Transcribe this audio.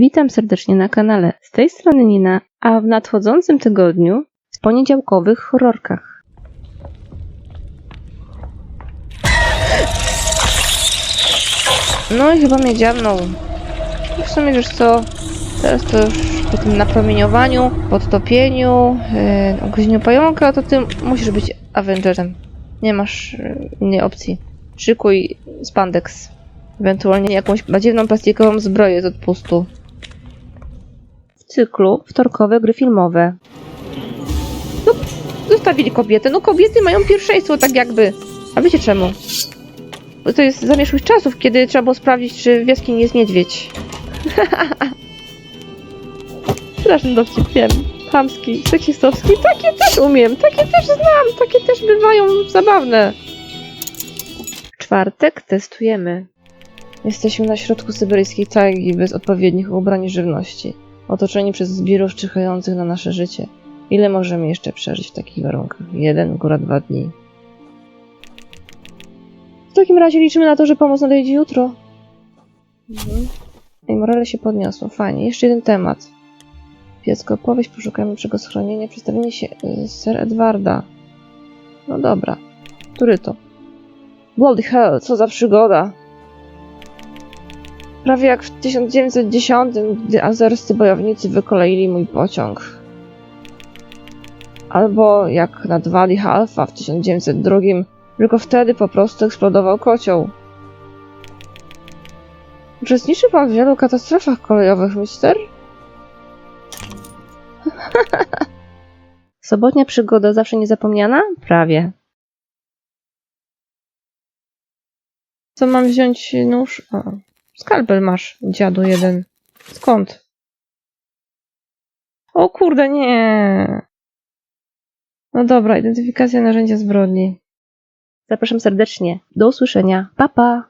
Witam serdecznie na kanale. Z tej strony Nina, a w nadchodzącym tygodniu w poniedziałkowych horrorkach. No i chyba mnie dziabnął. I W sumie wiesz co, teraz to już po tym napromieniowaniu, podtopieniu, yy, ogryzieniu pająka, to ty musisz być Avengerem. Nie masz yy, innej opcji. Szykuj spandex. Ewentualnie jakąś badziewną plastikową zbroję z odpustu. Cyklu wtorkowe gry filmowe. No, zostawili kobiety. No kobiety mają pierwszeństwo tak jakby. A wiecie czemu? Bo to jest zamieszłych czasów, kiedy trzeba było sprawdzić, czy w jaskini jest niedźwiedź. Straszny dowcip, wiem. Chamski, seksistowski. Takie też umiem, takie też znam, takie też bywają zabawne. Czwartek testujemy. Jesteśmy na środku syberyjskiej tajgi bez odpowiednich ubrań żywności. Otoczeni przez zbirów czyhających na nasze życie. Ile możemy jeszcze przeżyć w takich warunkach? Jeden, góra dwa dni. W takim razie liczymy na to, że pomoc nadejdzie jutro. Mhm. I morale się podniosło. Fajnie. Jeszcze jeden temat. Piecko opowieść, poszukajmy czego schronienia, przedstawienie się y, Sir Edwarda. No dobra. Który to? Bloody hell, co za przygoda. Prawie jak w 1910, gdy azerscy bojownicy wykoleili mój pociąg. Albo jak nad Wadi Halfa w 1902, tylko wtedy po prostu eksplodował kocioł. Uczestniczył pan w wielu katastrofach kolejowych, mister? Sobotnia przygoda zawsze niezapomniana? Prawie. Co mam wziąć nóż? O, skalpel masz, dziadu jeden. Skąd? O kurde, nie. No dobra, identyfikacja narzędzia zbrodni. Zapraszam serdecznie. Do usłyszenia. Pa, pa.